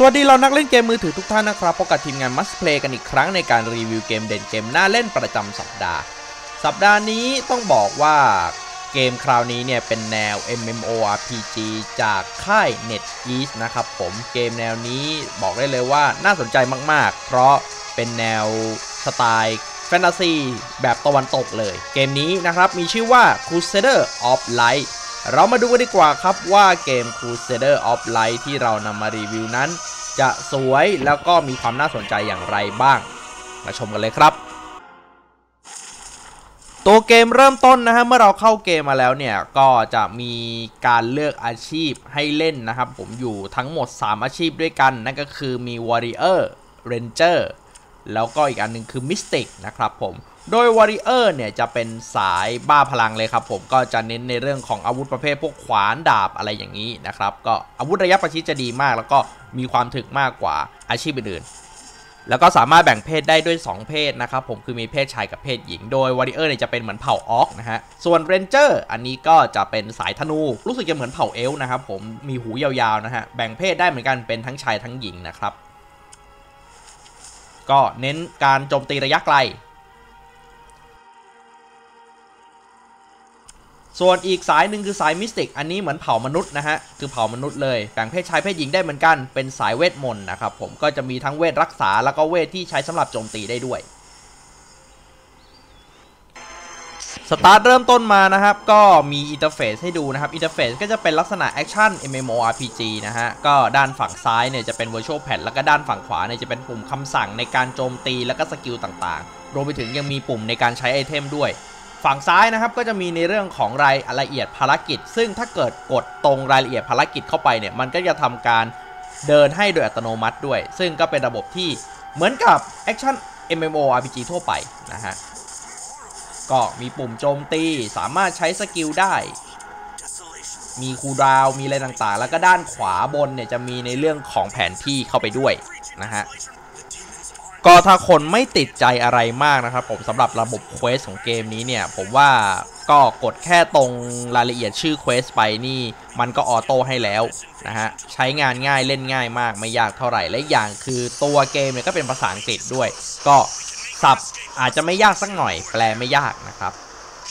สวัสดีเรานักเล่นเกมมือถือทุกท่านนะครับพบกับทีมงาน Must Play กันอีกครั้งในการรีวิวเกมเด่นเกมน่าเล่นประจำสัปดาห์ สัปดาห์นี้ต้องบอกว่าเกมคราวนี้เนี่ยเป็นแนว MMORPG จากค่าย NetEase นะครับผมเกมแนวนี้บอกได้เลยว่าน่าสนใจมากๆ เพราะเป็นแนวสไตล์ แฟนตาซีแบบตะวันตกเลย เกมนี้นะครับมีชื่อว่า Crusader of Light เรามาดูกันดีกว่าครับว่าเกม Crusader of Light ที่เรานำมารีวิวนั้น จะสวยแล้วก็มีความน่าสนใจอย่างไรบ้าง มาชมกันเลยครับตัวเกมเริ่มต้นนะฮะเมื่อเราเข้าเกมมาแล้วเนี่ยก็จะมีการเลือกอาชีพให้เล่นนะครับ ผมอยู่ทั้งหมด 3 อาชีพด้วยกัน นั่นก็คือมี Warrior Ranger แล้วก็อีกอันหนึงคือ Mystic นะครับผมโดย Warrior เนี่ยจะเป็นสายบ้าพลังเลยครับผมก็จะเน้นในเรื่องของอาวุธประเภทพวกขวานดาบอะไรอย่างนี้นะครับก็อาวุธระยะประชิดจะดีมาก แล้วก็มีความถึกมากกว่าอาชีพอื่นๆแล้วก็สามารถแบ่งเพศได้ด้วย 2 เพศนะครับผมคือมีเพศชายกับเพศหญิง โดย Warrior เนี่ยจะเป็นเหมือนเผ่าออกนะฮะส่วน Ranger อันนี้ก็จะเป็นสายธนูรู้สึกจะเหมือนเผ่าเอล์นะครับผมมีหูยาวๆนะฮะแบ่งเพศได้เหมือนกันเป็นทั้งชายทั้งหญิงนะครับ ก็เน้นการโจมตีระยะไกล ส่วนอีกสายหนึ่งคือสายมิสติก อันนี้เหมือนเผ่ามนุษย์นะฮะ คือเผ่ามนุษย์เลยแบ่งเพศชายเพศหญิงได้เหมือนกัน เป็นสายเวทมนต์นะครับผม ก็จะมีทั้งเวทรักษาแล้วก็เวทที่ใช้สำหรับโจมตีได้ด้วย สตาร์ทเริ่มต้นมานะครับ ก็มีอินเทอร์เฟซให้ดูนะครับ อินเทอร์เฟซก็จะเป็นลักษณะแอคชั่น MMORPG นะฮะ ก็ด้านฝั่งซ้ายเนี่ยจะเป็น Virtual Pad แล้วก็ด้านฝั่งขวาเนี่ยจะเป็นปุ่มคำสั่งในการโจมตีแล้วก็สกิลต่างๆ รวมไปถึงยังมีปุ่มในการใช้ไอเทมด้วย ฝั่งซ้ายนะครับก็จะมีในเรื่องของรายละเอียดภารกิจ ซึ่งถ้าเกิดกดตรงรายละเอียดภารกิจเข้าไปเนี่ย มันก็จะทำการเดินให้โดยอัตโนมัติด้วย ซึ่งก็เป็นระบบที่เหมือนกับ Action MMORPG ทั่วไปนะฮะ ก็มีปุ่มโจมตีสามารถใช้สกิลได้ มีคูดาวมีอะไรต่างๆ แล้วก็ด้านขวาบนเนี่ยจะมีในเรื่องของแผนที่เข้าไปด้วยนะฮะก็ถ้าคนไม่ติดใจอะไรมากนะครับผมสำหรับระบบเควสของเกมนี้เนี่ย ผมว่าก็กดแค่ตรงรายละเอียดชื่อเควสไปนี่ มันก็ออโต้ให้แล้วนะฮะ ใช้งานง่ายเล่นง่ายมากไม่ยากเท่าไหร่ และอย่างคือตัวเกมเนี่ยก็เป็นภาษาอังกฤษด้วย ก็ สับอาจจะไม่ยากสักหน่อย แปลไม่ยากนะครับ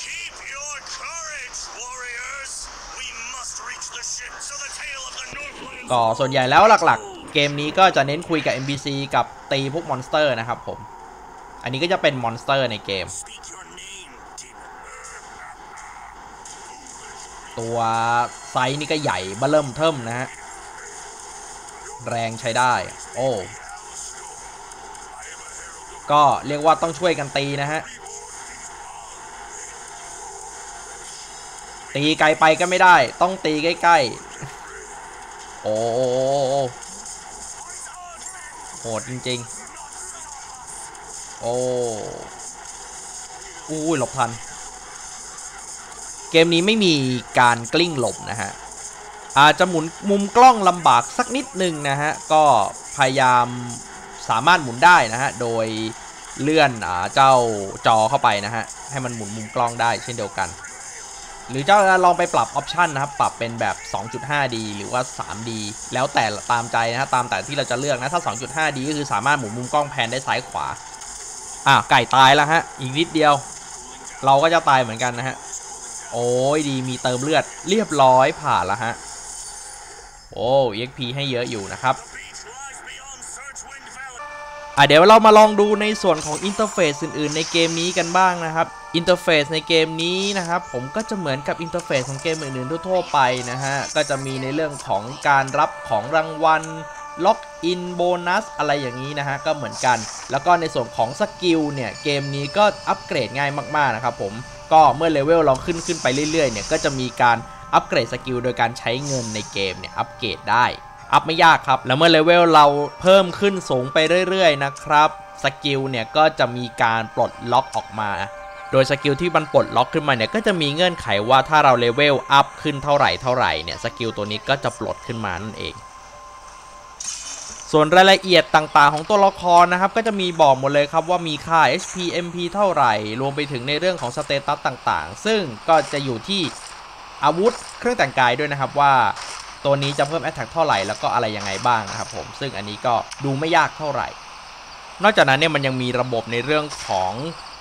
Keep your courage, warriors. We must reach the ship so the tale of the Northlands ก็ส่วนใหญ่แล้วหลักๆ เกมนี้ก็จะเน้นคุยกับ NPC กับตีพวกมอนสเตอร์นะครับผม อันนี้ก็จะเป็นมอนสเตอร์ในเกม Speak your name, demon. ตัวไซส์นี่ก็ใหญ่เบ้อเริ่มเทิมนะฮะ แรงใช้ได้ โอ้ ก็เรียกว่าต้องช่วยกันตีนะฮะ ตีไกลไปก็ไม่ได้ ต้องตีใกล้ๆ โอ้โหดจริงๆ โอ้อุ้ยหลบทัน เกมนี้ไม่มีการกลิ้งหลบนะฮะ อาจจะหมุนมุมกล้องลำบากสักนิดหนึ่งนะฮะ ก็พยายาม สามารถหมุนได้นะฮะ โดยเลื่อนอเจ้าจอเข้าไปนะฮะ ให้มันหมุนมุมกล้องได้เช่นเดียวกัน หรือเจ้าลองไปปรับออปชันนะครับ ปรับเป็นแบบ 2.5D หรือว่า 3D แล้วแต่ตามใจนะฮะ ตามแต่ที่เราจะเลือกนะ ถ้า 2.5D ก็คือสามารถหมุนมุมกล้องแพนได้ซ้ายขวา อะไก่ตายแล้วฮะ อีกนิดเดียว เราก็จะตายเหมือนกันนะฮะ โอ้ยดีมีเติมเลือดเรียบร้อยผ่านแล้วฮะ โอ้ EXP ให้เยอะอยู่นะครับ อะเดี๋ยวเรามาลองดูในส่วนของอินเทอร์เฟซอื่นๆ ในเกมนี้กันบ้างนะครับอินเทอร์เฟซในเกมนี้นะครับผมก็จะเหมือนกับอินเทอร์เฟซของเกมอื่นๆทั่วๆไปนะฮะก็จะมีในเรื่องของการรับของรางวัลล็อกอินโบนัสอะไรอย่างนี้นะฮะก็เหมือนกัน แล้วก็ในส่วนของสกิลเนี่ยเกมนี้ก็อัปเกรดง่ายมากๆนะครับผมก็เมื่อเลเวลเราขึ้นขึ้นไปเรื่อยๆเนี่ยก็จะมีการอัปเกรดสกิลโดยการใช้เงินในเกมเนี่ยอัปเกรดได้ อัพไม่ยากครับ แล้วเมื่อเลเวลเราเพิ่มขึ้นสูงไปเรื่อยๆนะครับสกิลเนี่ยก็จะมีการปลดล็อกออกมา โดยสกิลที่มันปลดล็อกขึ้นมาเนี่ยก็จะมีเงื่อนไขว่าถ้าเราเลเวลอัพขึ้นเท่าไหร่เท่าไหร่เนี่ยสกิลตัวนี้ก็จะปลดขึ้นมานั่นเองส่วนรายละเอียดต่างๆ ของตัวละครนะครับ ก็จะมีบอกหมดเลยครับว่ามีค่า HP MP เท่าไหร่ รวมไปถึงในเรื่องของสเตตัสต่างๆ ซึ่งก็จะอยู่ที่อาวุธเครื่องแต่งกายด้วยนะครับว่า ตัวนี้จะเพิ่ม Attack เท่าไหร่แล้วก็อะไรยังไงบ้างนะครับผมซึ่งอันนี้ก็ดูไม่ยากเท่าไหร่ นอกจากนั้นเนี่ยมันยังมีระบบในเรื่องของ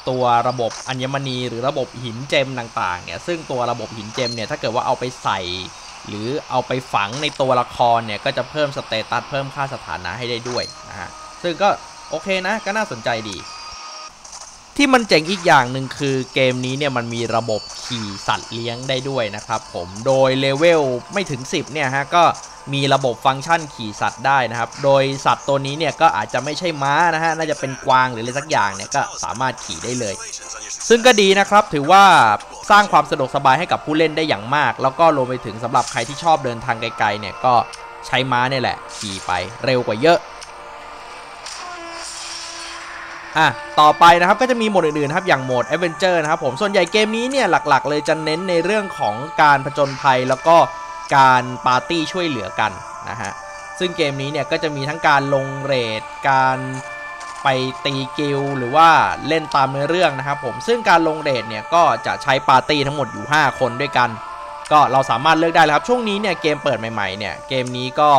ตัวระบบอัญมณีหรือระบบหินเจมต่างๆเนี่ยซึ่งตัวระบบหินเจมเนี่ยถ้าเกิดว่าเอาไปใส่ หรือเอาไปฝังในตัวละครเนี่ยก็จะเพิ่มสเตตัสเพิ่มค่าสถานะให้ได้ด้วยนะฮะซึ่งก็โอเคนะก็น่าสนใจดี ที่มันเจ๋งอีกอย่างหนึ่งคือเกมนี้เนี่ยมันมีระบบขี่สัตว์เลี้ยงได้ด้วยนะครับผมโดยเลเวลไม่ถึง 10เนี่ยฮะก็มีระบบฟังก์ชันขี่สัตว์ได้นะครับ โดยสัตว์ตัวนี้เนี่ยก็อาจจะไม่ใช่ม้านะฮะน่าจะเป็นกวางหรืออะไรสักอย่างเนี่ยก็สามารถขี่ได้เลย ซึ่งก็ดีนะครับถือว่าสร้างความสะดวกสบายให้กับผู้เล่นได้อย่างมาก แล้วก็รวมไปถึงสำหรับใครที่ชอบเดินทางไกลๆเนี่ยก็ใช้ม้าเนี่ยแหละขี่ไปเร็วกว่าเยอะ อะต่อไปนะครับก็จะมีโหมดอื่นๆครับอย่างโหมด Adventure นะครับผมส่วนใหญ่เกมนี้เนี่ยหลักๆ เลยจะเน้นในเรื่องของการผจญภัยแล้วก็การปาร์ตี้ช่วยเหลือกันนะฮะซึ่งเกมนี้เนี่ยก็จะมีทั้งการลงเรทการไปตีกิลหรือว่าเล่นตามเนื้อเรื่องนะครับผมซึ่งการลงเรทเนี่ยก็จะใช้ปาร์ตี้ทั้งหมดอยู่ 5 คนด้วยกัน ก็เราสามารถเลือกได้เลยครับช่วงนี้เนี่ยเกมเปิดใหม่ๆเนี่ยเกมนี้ก็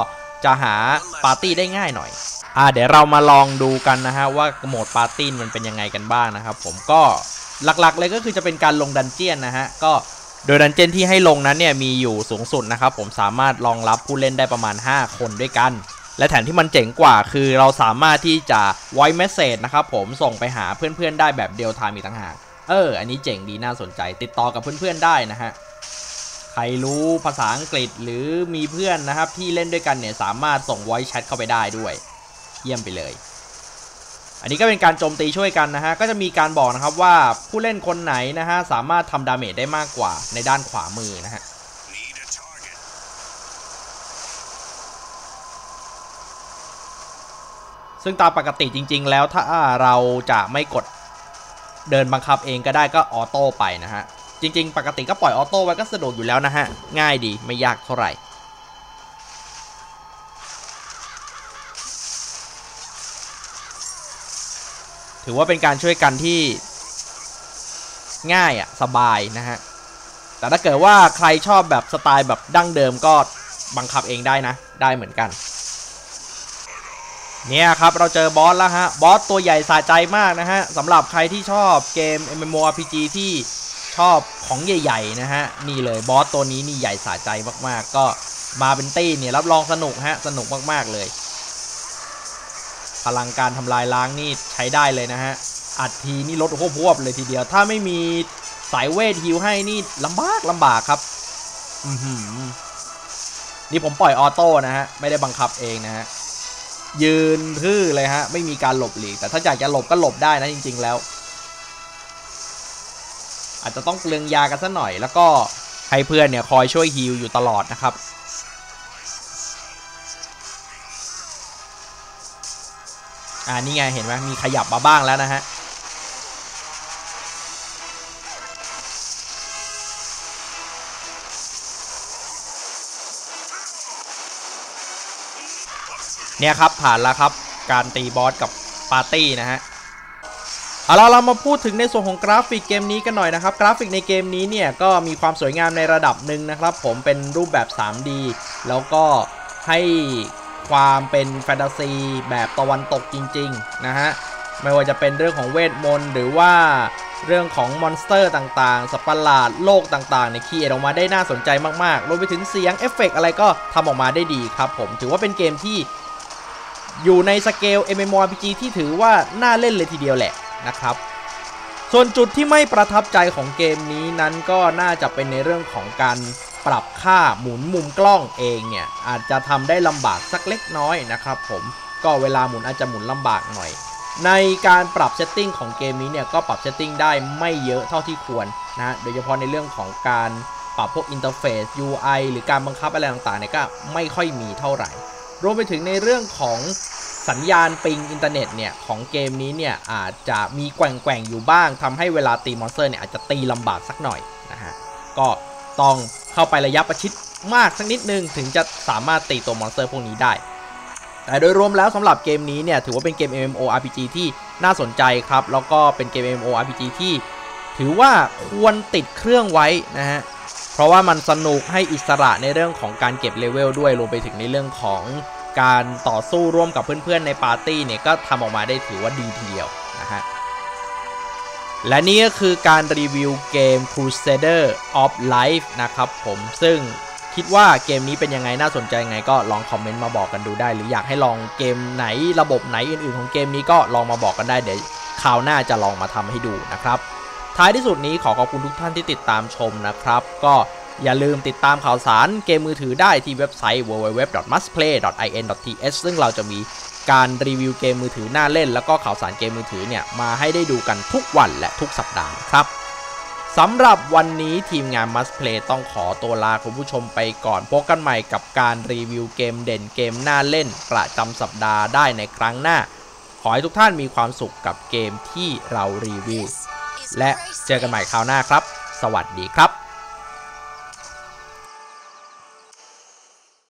จะหาปาร์ตี้ได้ง่ายหน่อย อ่าเดี๋ยวเรามาลองดูกันนะฮะว่าโหมดปาร์ตี้มันเป็นยังไงกันบ้างนะครับผมก็หลักๆเลยก็คือจะเป็นการลงดันเจียนนะฮะก็โดยดันเจียนที่ให้ลงนั้นเนี่ยมีอยู่สูงสุดนะครับผมสามารถรองรับผู้เล่นได้ประมาณ 5 คนด้วยกัน และแถมที่มันเจ๋งกว่าคือเราสามารถที่จะ voice message นะครับผมส่งไปหาเพื่อนๆได้แบบเดียวทามอีกต่างหากเออ อันนี้เจ๋งดีน่าสนใจ ติดต่อกับเพื่อนๆได้นะฮะใครรู้ภาษาอังกฤษหรือมีเพื่อนนะครับที่เล่นด้วยกันเนี่ยสามารถส่ง voice chat เข้าไปได้ด้วย เยี่ยมไปเลย อันนี้ก็เป็นการโจมตีช่วยกันนะฮะ ก็จะมีการบอกนะครับว่าผู้เล่นคนไหนนะฮะ สามารถทำดาเมจได้มากกว่าในด้านขวามือนะฮะซึ่งตามปกติจริง ๆ แล้วถ้าเราจะไม่กดเดินบังคับเองก็ได้ก็ออโต้ไปนะฮะ จริง ๆ ปกติก็ปล่อยออโต้ไว้ก็สะดวกอยู่แล้วนะฮะ ง่ายดีไม่ยากเท่าไหร่ ถือว่าเป็นการช่วยกันที่ง่ายอะ่ะสบายนะฮะ แต่ถ้าเกิดว่าใครชอบแบบสไตล์แบบดั้งเดิมก็บังคับเองได้นะ ได้เหมือนกัน เนี่ยครับเราเจอบอสแล้วฮะ บอสตัวใหญ่สะใจมากนะฮะสำหรับใครที่ชอบเกม MMORPG ที่ชอบของใหญ่ๆนะฮะ นี่เลยบอสตัวนี้นี่ใหญ่สะใจมากๆ ก็มาเป็นตี้เนี่ยรับรองสนุกฮะ สนุกมากๆเลย พลังการทำลายล้างนี่ใช้ได้เลยนะฮะ อัดทีนี่ลดโคบพวบเลยทีเดียว ถ้าไม่มีสายเวทฮิวให้นี่ลำบากลำบากครับ อือหือ นี่ผมปล่อยออโต้นะฮะ ไม่ได้บังคับเองนะฮะ ยืนทื่อเลยฮะ ไม่มีการหลบหลีก แต่ถ้าอยากจะหลบก็หลบได้นะจริง ๆ แล้ว อาจจะต้องเปลืองยากันสักหน่อย แล้วก็ให้เพื่อนเนี่ยคอยช่วยฮีลอยู่ตลอดนะครับ อ่านี่ไงเห็นไหมมีขยับมาบ้างแล้วนะฮะเนี่ยครับผ่านแล้วครับการตีบอสกับปาร์ตี้นะฮะเอาละเรามาพูดถึงในส่วนของกราฟิกเกมนี้กันหน่อยนะครับ กราฟิกในเกมนี้เนี่ยก็มีความสวยงามในระดับหนึ่งนะครับ ผมเป็นรูปแบบ 3D แล้วก็ให้ ความเป็นแฟนตาซีแบบตะวันตกจริงๆนะฮะไม่ว่าจะเป็นเรื่องของเวทมนต์หรือว่าเรื่องของมอนสเตอร์ต่างๆ สัตว์ประหลาดโลกต่างๆในคีเอออกมาได้น่าสนใจมากๆ รวมไปถึงเสียงเอฟเฟกต์อะไรก็ทำออกมาได้ดีครับผม ถือว่าเป็นเกมที่อยู่ในสเกล MMORPG ที่ถือว่าน่าเล่นเลยทีเดียวแหละนะครับ ส่วนจุดที่ไม่ประทับใจของเกมนี้นั้นก็น่าจะเป็นในเรื่องของการ ปรับค่าหมุนมุมกล้องเองเนี่ยอาจจะทำได้ลำบากสักเล็กน้อยนะครับผมก็เวลาหมุนอาจจะหมุนลำบากหน่อย ในการปรับเซตติ้งของเกมนี้เนี่ยก็ปรับเซตติ้งได้ไม่เยอะเท่าที่ควรนะโดยเฉพาะในเรื่องของการปรับพวกอินเทอร์เฟซ UI หรือการบังคับอะไรต่างๆเนี่ยก็ไม่ค่อยมีเท่าไหร่ รวมไปถึงในเรื่องของสัญญาณปิงอินเทอร์เน็ตเนี่ยของเกมนี้เนี่ยอาจจะมีแกว่งๆอยู่บ้างทำให้เวลาตีมอนสเตอร์เนี่ยอาจจะตีลำบากสักหน่อยนะฮะก็ต้อง เข้าไประยะประชิดมากสักนิดนึงถึงจะสามารถตีตัวมอนสเตอร์พวกนี้ได้ แต่โดยรวมแล้วสำหรับเกมนี้เนี่ยถือว่าเป็นเกม MMORPG ที่น่าสนใจครับ แล้วก็เป็นเกม MMORPG ที่ ถือว่าควรติดเครื่องไว้นะฮะเพราะว่ามันสนุกให้อิสระในเรื่องของการเก็บเลเวลด้วยรวมไปถึงในเรื่องของการต่อสู้ร่วมกับเพื่อนๆในปาร์ตี้เนี่ยก็ทำออกมาได้ถือว่าดีทีเดียว และนี่ก็คือการรีวิวเกม Crusader of Life นะครับผมซึ่งคิดว่าเกมนี้เป็นยังไงน่าสนใจยังไงก็ลองคอมเมนต์มาบอกกันดูได้ หรืออยากให้ลองเกมไหนระบบไหนอื่นๆ ของเกมนี้ก็ลองมาบอกกันได้เดี๋ยวคราวหน้าจะลองมาทำให้ดูนะครับท้ายที่สุดนี้ขอขอบคุณทุกท่านที่ติดตามชมนะครับ ก็อย่าลืมติดตามข่าวสารเกมมือถือได้ที่เว็บไซต์ www.mustplay.in.th ซึ่งเราจะมี การรีวิวเกมมือถือหน้าเล่น แล้วก็ข่าวสารเกมมือถือเนี่ยมาให้ได้ดูกันทุกวันและทุกสัปดาห์ครับสำหรับวันนี้ทีมงาน Must Play ต้องขอตัวลาคุณผู้ชมไปก่อนพบกันใหม่กับการรีวิวเกมเด่นเกมหน้าเล่น ประจำสัปดาห์ได้ในครั้งหน้า ขอให้ทุกท่านมีความสุขกับเกมที่เรารีวิว และเจอกันใหม่คราวหน้าครับ สวัสดีครับ